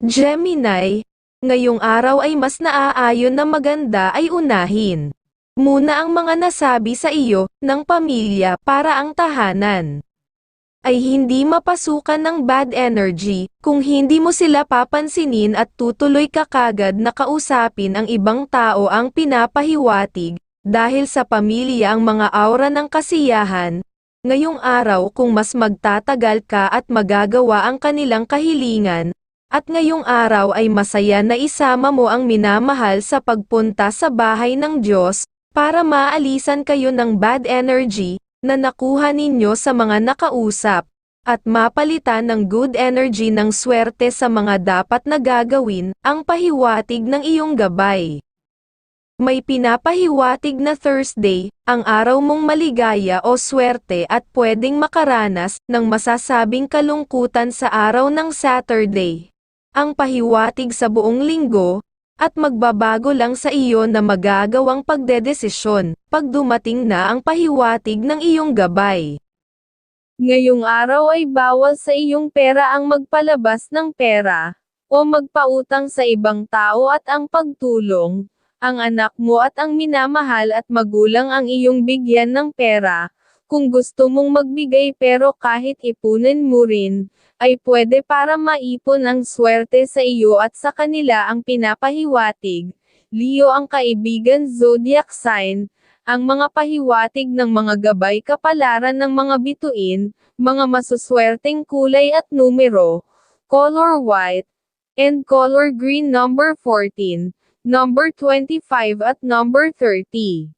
Gemini, ngayong araw ay mas naaayon na maganda ay unahin. Muna ang mga nasabi sa iyo, ng pamilya para ang tahanan. Ay hindi mapasukan ng bad energy, kung hindi mo sila papansinin at tutuloy ka kagad na kausapin ang ibang tao ang pinapahiwatig, dahil sa pamilya ang mga aura ng kasiyahan, ngayong araw kung mas magtatagal ka at magagawa ang kanilang kahilingan, at ngayong araw ay masaya na isama mo ang minamahal sa pagpunta sa bahay ng Diyos, para maalisan kayo ng bad energy, na nakuha ninyo sa mga nakausap, at mapalitan ng good energy ng swerte sa mga dapat na gagawin, ang pahiwatig ng iyong gabay. May pinapahiwatig na Thursday, ang araw mong maligaya o swerte at pwedeng makaranas ng masasabing kalungkutan sa araw ng Saturday. Ang pahiwatig sa buong linggo, at magbabago lang sa iyo na magagawang pagdedesisyon, pag dumating na ang pahiwatig ng iyong gabay. Ngayong araw ay bawal sa iyong pera ang magpalabas ng pera, o magpautang sa ibang tao at ang pagtulong, ang anak mo at ang minamahal at magulang ang iyong bigyan ng pera, kung gusto mong magbigay pero kahit ipunin mo rin, ay pwede para maipon ang swerte sa iyo at sa kanila ang pinapahiwatig. Leo ang kaibigan zodiac sign, ang mga pahiwatig ng mga gabay kapalaran ng mga bituin, mga masuswerteng kulay at numero, color white, and color green number 14, number 25 at number 30.